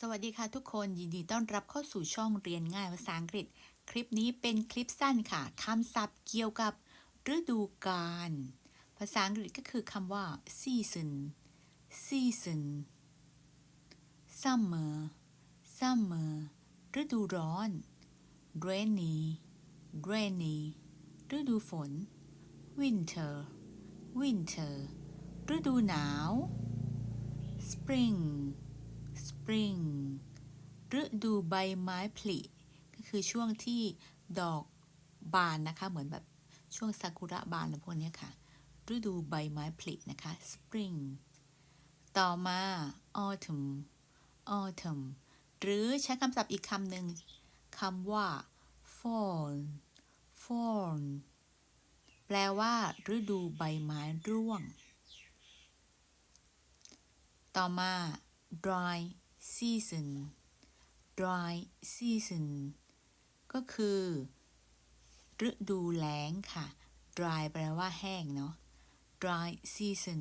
สวัสดีค่ะทุกคนยินดีต้อนรับเข้าสู่ช่องเรียนง่ายภาษาอังกฤษ คลิปนี้เป็นคลิปสั้นค่ะคำศัพท์เกี่ยวกับฤดูกาลภาษาอังกฤษก็คือคำว่า season season summer summer ฤดูร้อน rainy rainy ฤดูฝน winter winter ฤดูหนาว spring spring ฤดูใบไม้ผลิก็คือช่วงที่ดอกบานนะคะ เหมือนแบบช่วงซากุระบานอะไรพวกนี้ค่ะ ฤดูใบไม้ผลินะคะ spring ต่อมา autumn autumn หรือใช้คำศัพท์อีกคำหนึ่งคำว่า fall fall แปลว่า ฤดูใบไม้ร่วง ต่อมา dry season dry season ก็คือ ฤดูแล้งค่ะ dry แปลว่าแห้งเนาะ dry season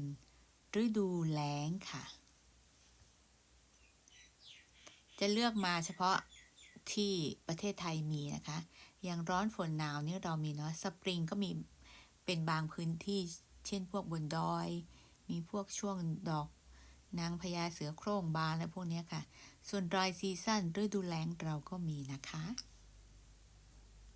ฤดูแล้งค่ะ จะเลือกมาเฉพาะที่ประเทศไทยมีนะคะ อย่างร้อนฝนหนาวนี่เรามีเนาะ สปริงก็มีเป็นบางพื้นที่ เช่นพวกบนดอย มีพวกช่วงดอก นางพญาเสือโคร่งบานและพวกนี้ค่ะ ส่วนรายซีซั่นฤดูแล้งเราก็มีนะคะ